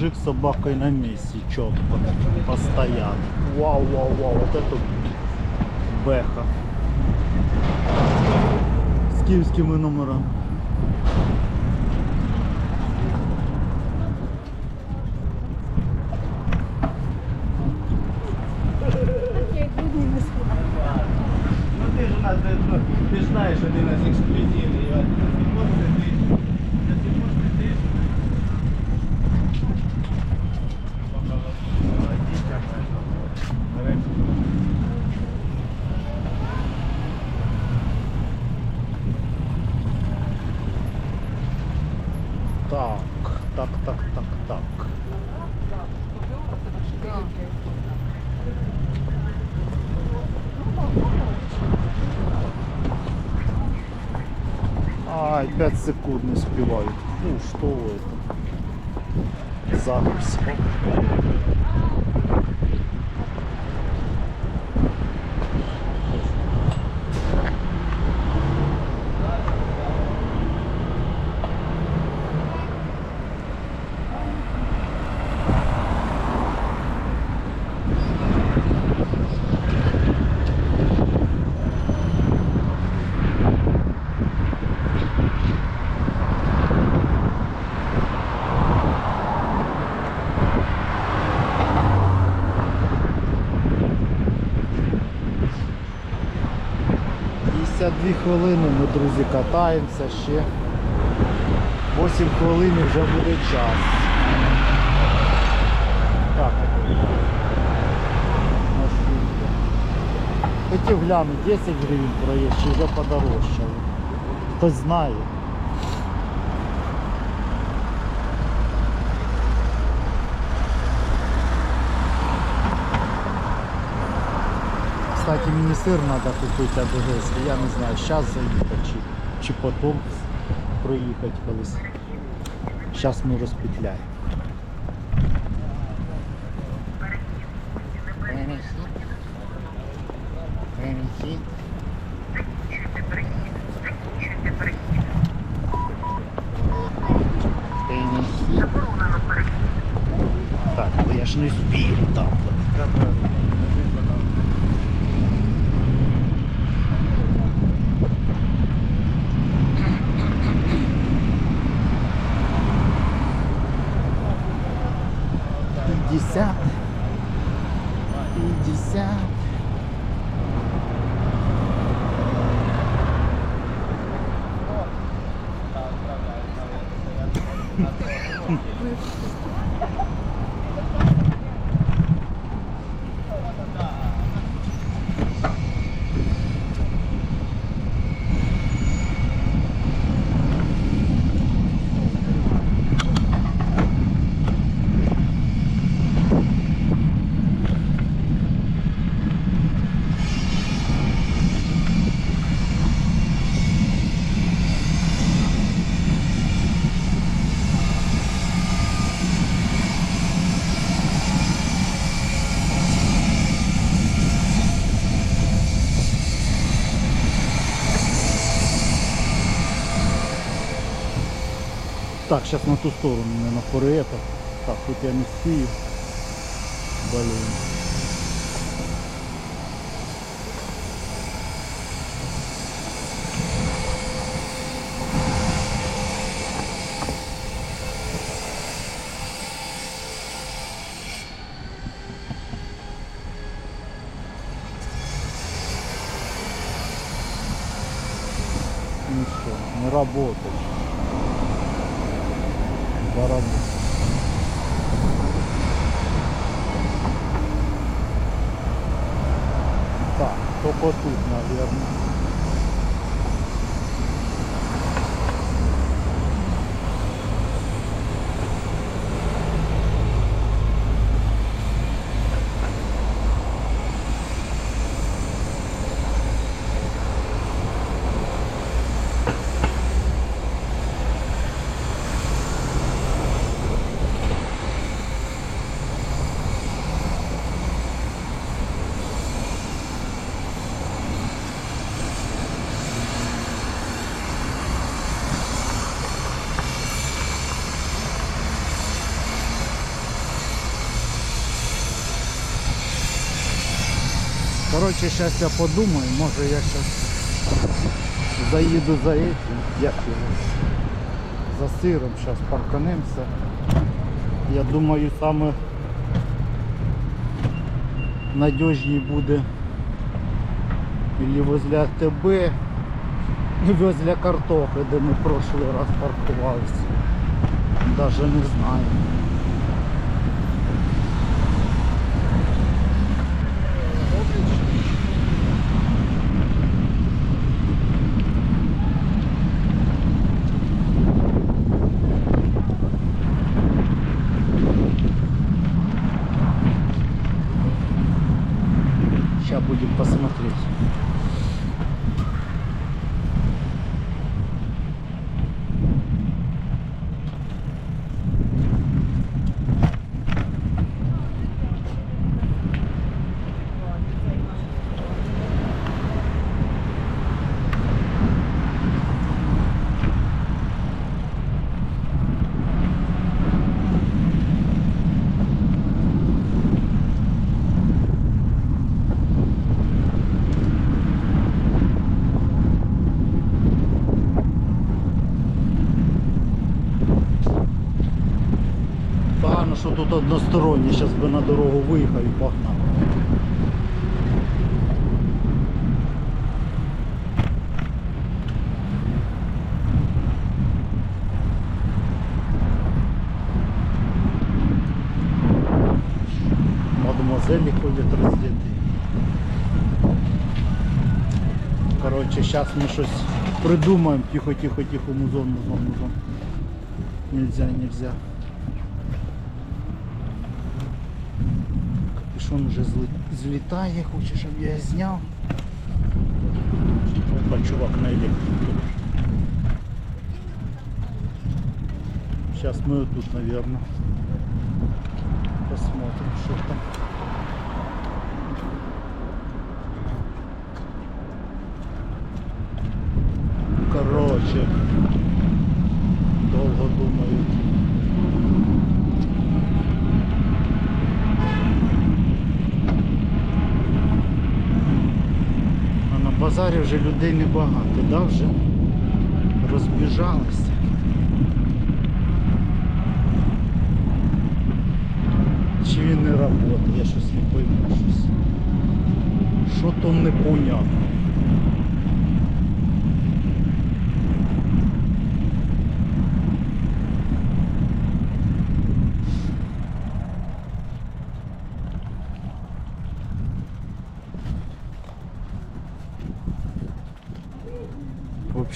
мужик с собакой на месте, четко, постоянно. Вау, вау, вау, вот это бэха. С киевскими номерами. Ну ти ж у нас, ну, ти ж знаєш, що ти у нас Ай, 5 секунд не успевают. Ну, вы это? Запись. Дві хвилини ми, друзі, катаємося ще. 8 хвилин і вже буде час. Так. Хотів глянути, 10 гривень проїзд, чи вже подорожчало. Хтось знає. Кстати, мені сир треба купити адегейський. Я не знаю, зараз заїхати чи, чи потім проїхати колись. Зараз ми розпетляємо. Так, бо я ж не спію там. Так, сейчас на ту сторону, не на это. Так, тут я не спію. Блин. Ну что, не работает. Коротше, зараз я подумаю, може я зараз заїду за этим, як його, за сиром, зараз парканемося. Я думаю, саме надіжній буде или возле АТБ, возле картопи, де ми прошлий раз паркувалися. Даже не знаю. Тут одностороннє, зараз би на дорогу виїхав і погнав. Мадемуазелі ходять роздіти. Коротше, зараз ми щось придумаємо. Тихо, тихо, тихо, музон, музон, музон. Нельзя, нельзя. Капюшон вже злітає, хоче, щоб я зняв. Опа, чувак на електрику. Сейчас мы тут, наверное, посмотрим, что там. Короче, базарі вже людей небагато, да, вже розбіжалися. Чи він не працює, я щось не пойму щось. Що то непонятно.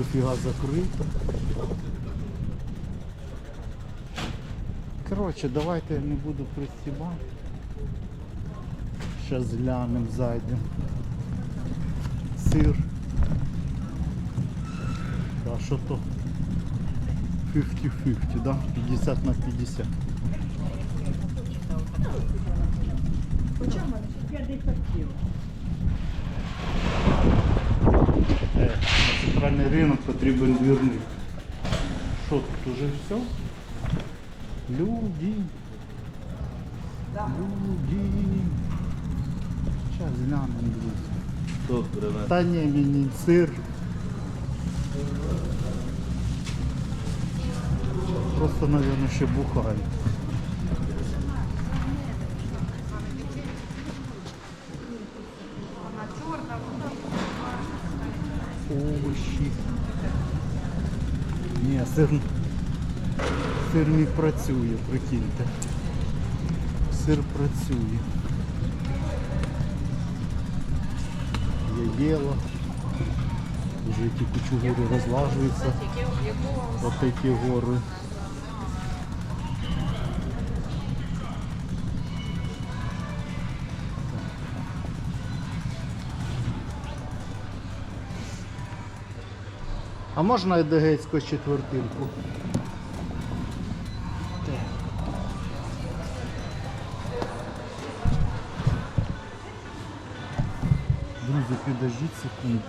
Дофіга закрито. Коротше, давайте я не буду пристібати. Зараз глянемо, зайдемо. Сир. Да, що то 50-50, да? 50 на 50. Е, на центральний ринок потрібен двірник. Що тут уже все? Люди. Люди. Зараз глянемо, друзі. Хто привез? Та ні, мені сир. Просто, мабуть, ще бухають. Овощі. Ні, сир, сир не працює, прикиньте. Сир працює. Я ела. Уже эти кучугуры разлаживаются. Вот эти А можна едегейську четвертинку? Друзі, підождіть секунду.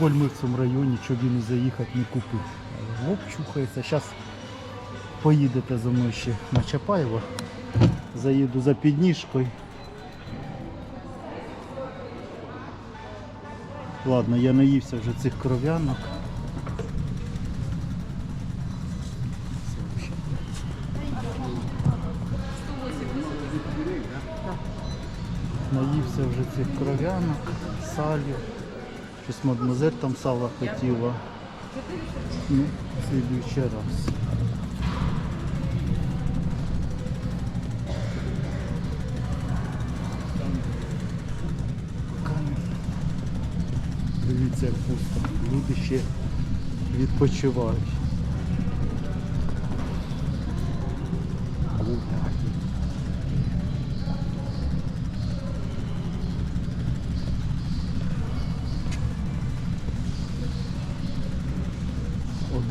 Коль ми в цьому районі, щоб він заїхати не купив. Лоб чухається. Зараз поїдете за мною ще на Чапаєва. Заїду за підніжкою. Ладно, я наївся вже цих кров'янок. Наївся вже цих кров'янок, салів. Щось мадмазель там сало хотіла. Ну, слідуючий раз. Дивіться, як пусто. Люди ще відпочивають. Гуляють.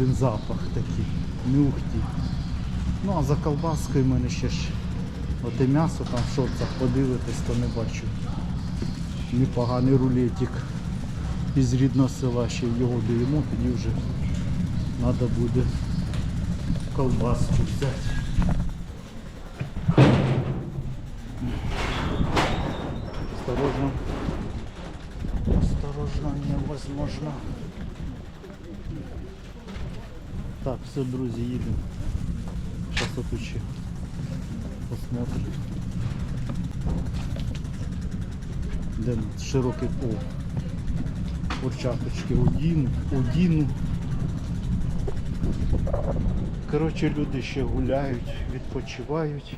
Один запах такий, нюхті. Ну а за колбаскою в мене ще ж оте м'ясо там в шорцах подивитись, то не бачу. Непоганий рулетик із рідного села, ще його доїмо, тоді вже треба буде колбаску взяти. Осторожно. Осторожно, невозможно. Так, все, друзі, їдемо. Зараз ще посмотрим. Де широкий пол. Курчаточки Одіну, Одіну. Коротше, люди ще гуляють, відпочивають.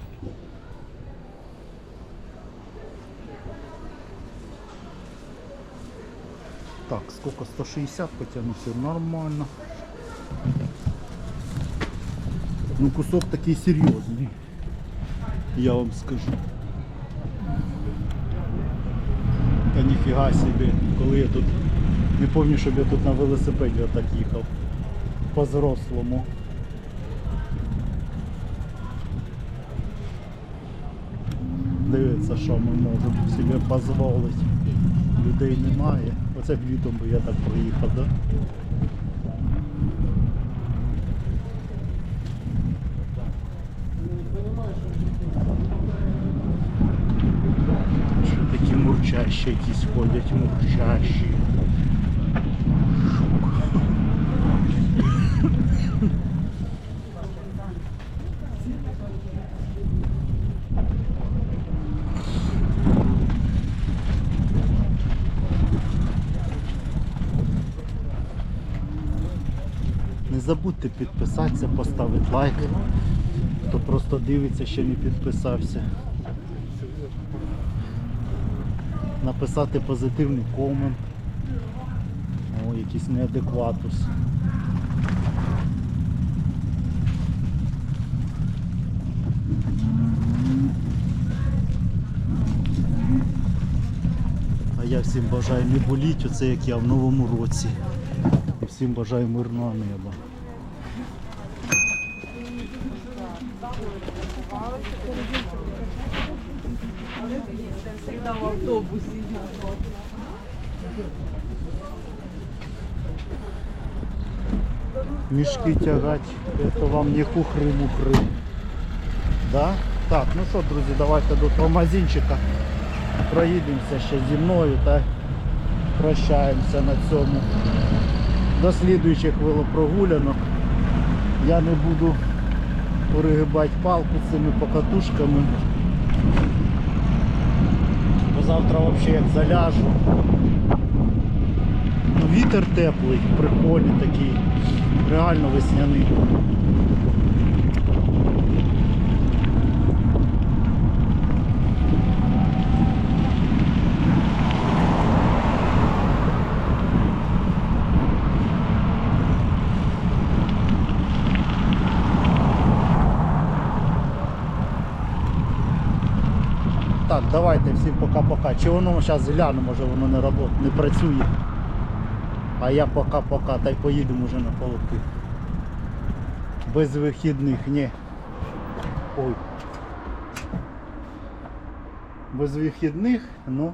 Так, сколько? 160 потягнувся, нормально. Ну кусок такий серйозний. Я вам скажу. Та ніфіга собі, коли я тут не пам'ятаю, щоб я тут на велосипеді отак їхав. По-зрослому. Дивиться, що ми можемо собі дозволити. Людей немає. Оце б літом би я так проїхав, так? Да? Що такі мурчащі якісь ходять, мурчащі. Не забудьте підписатися, поставити лайк. Хто просто дивиться, ще не підписався. Написати позитивний комент. О, якийсь неадекватус. А я всім бажаю не боліть, оце як я в новому році. І всім бажаю мирного неба. Всегда в автобусе. Мішки тягати, це вам не хухри-мухри. Да? Так, ну що, друзі, давайте до того магазинчика проїдемося ще зі мною та прощаємося на цьому. до слідуючих велопрогулянок. Я не буду перегибати палку з цими покатушками. Завтра взагалі як заляжу. Ну, вітер теплий, прикольний такий, реально весняний. Давайте всім пока-пока. Чи воно зараз гляну, може воно не робот, не працює. А я пока-пока, та й поїдемо вже на полки. Без вихідних, ні. Ой. Без вихідних, ну,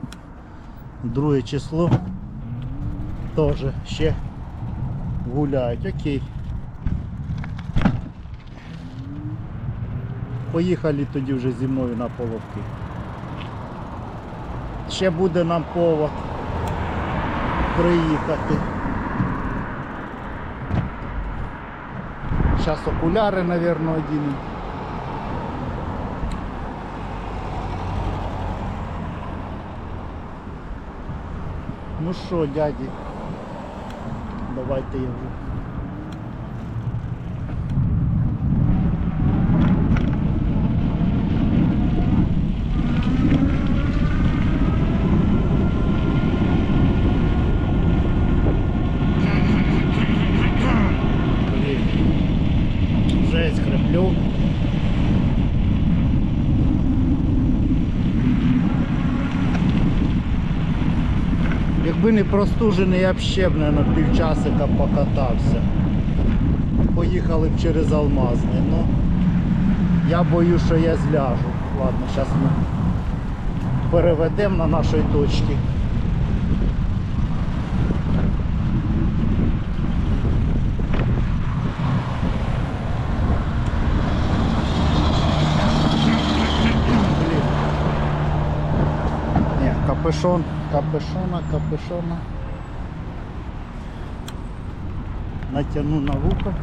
друге число теж ще гуляють. Окей. Поїхали тоді вже зі мною на половки. Ще буде нам повод приїхати. Зараз окуляри, мабуть, одіну. Ну що, дяді, давайте я простужений, я на півчасика покатався. Поїхали б через Алмазне. Ну, я боюсь, що я зляжу. Ладно, зараз ми переведемо на нашої точки. Блін. Ні, капюшон, капюшона, капюшона. Натяну на вухо.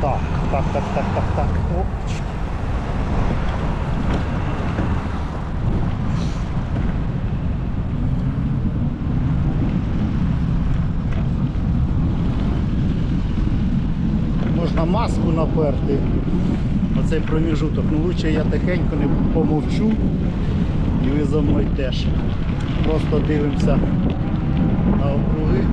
Так, так, так, так, так, так. Опачки. Можна маску наперти. Оцей проміжуток. Ну лучше я тихенько не помовчу. І ви за мною теж. Просто дивимося на округи.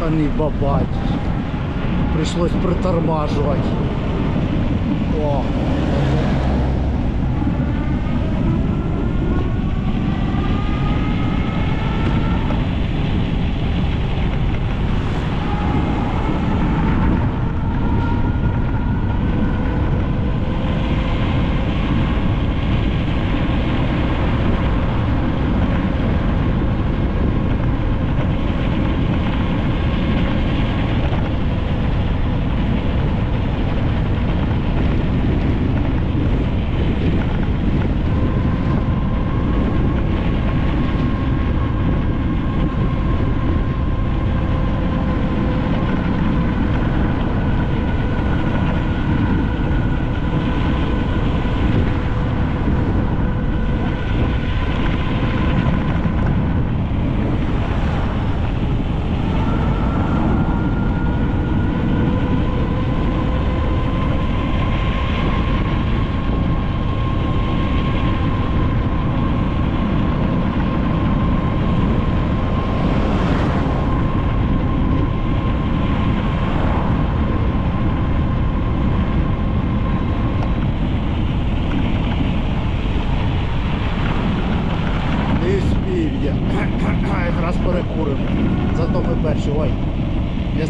Та не бабать. Пришлось притормаживать.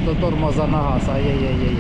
Вместо тормоза на газ. Ай-яй-яй-яй-яй.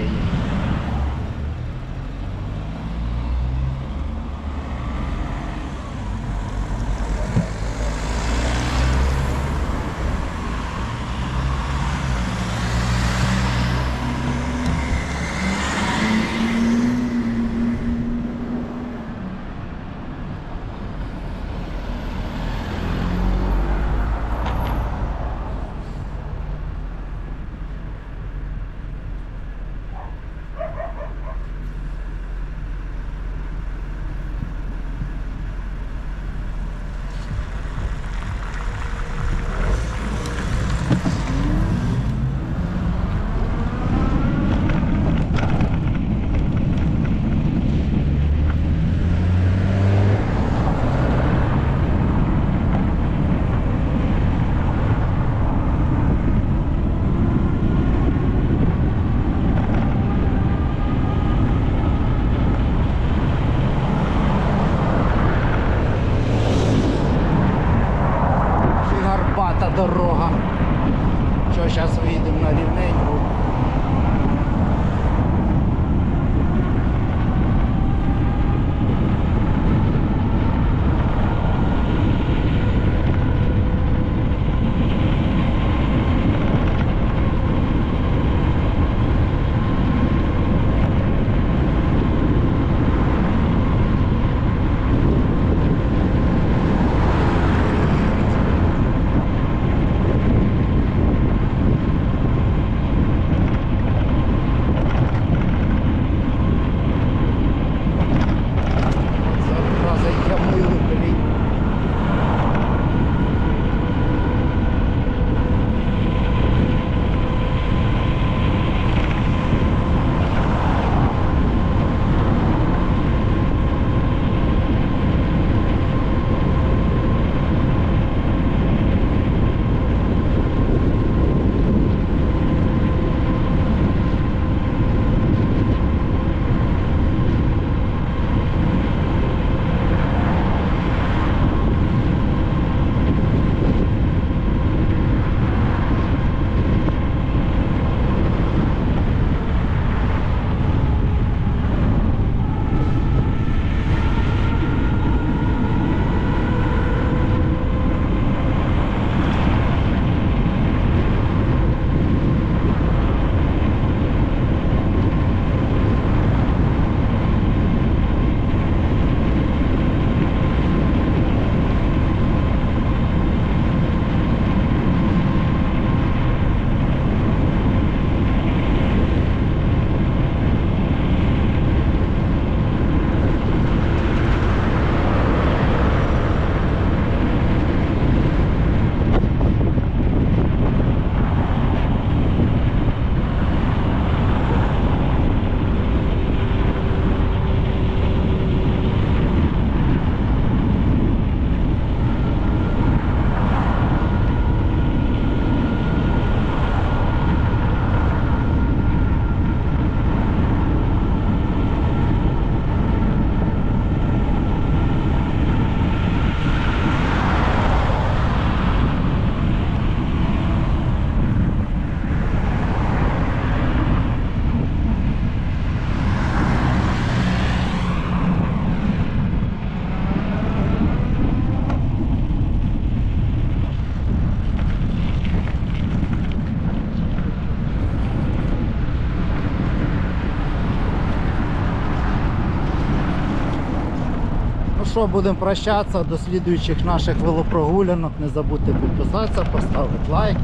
Що, будемо прощатися до слідуючих наших велопрогулянок. Не забудьте підписатися, поставити лайк,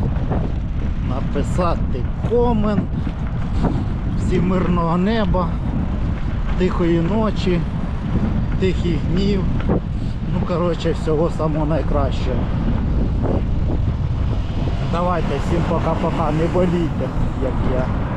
написати комент. Всім мирного неба, тихої ночі, тихих днів. Ну, коротше, всього самого найкращого. Давайте, всім пока-пока, не болійте, як я.